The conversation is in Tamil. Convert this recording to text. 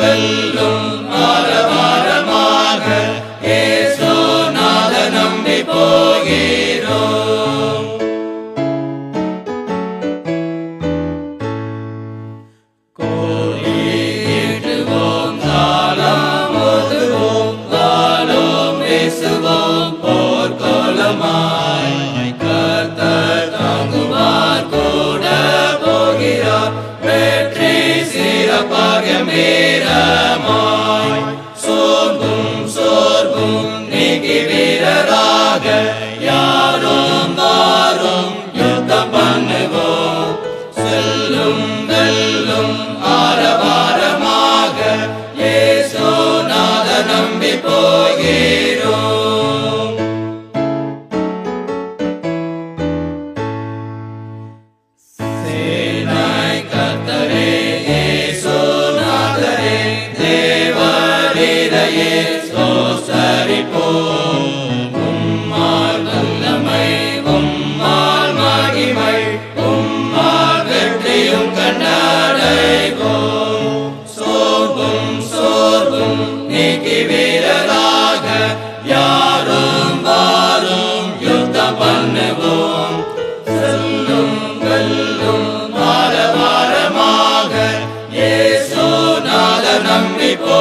வெல்லும் ஆரவாரமாக ஏசோ நாத நம்பி போகிறோம். கோலிட்டுவோம் தாளம் ஒதுவோம் வாழோம் பேசுவோம் போர்க்கோலமாக give நீக்கி வீரராக யாரும் வாரும் யுத்தம் பண்ணுவோம். செல்லும் வெல்லும் வார வாரமாக ஏசோ நாத நம்பி போ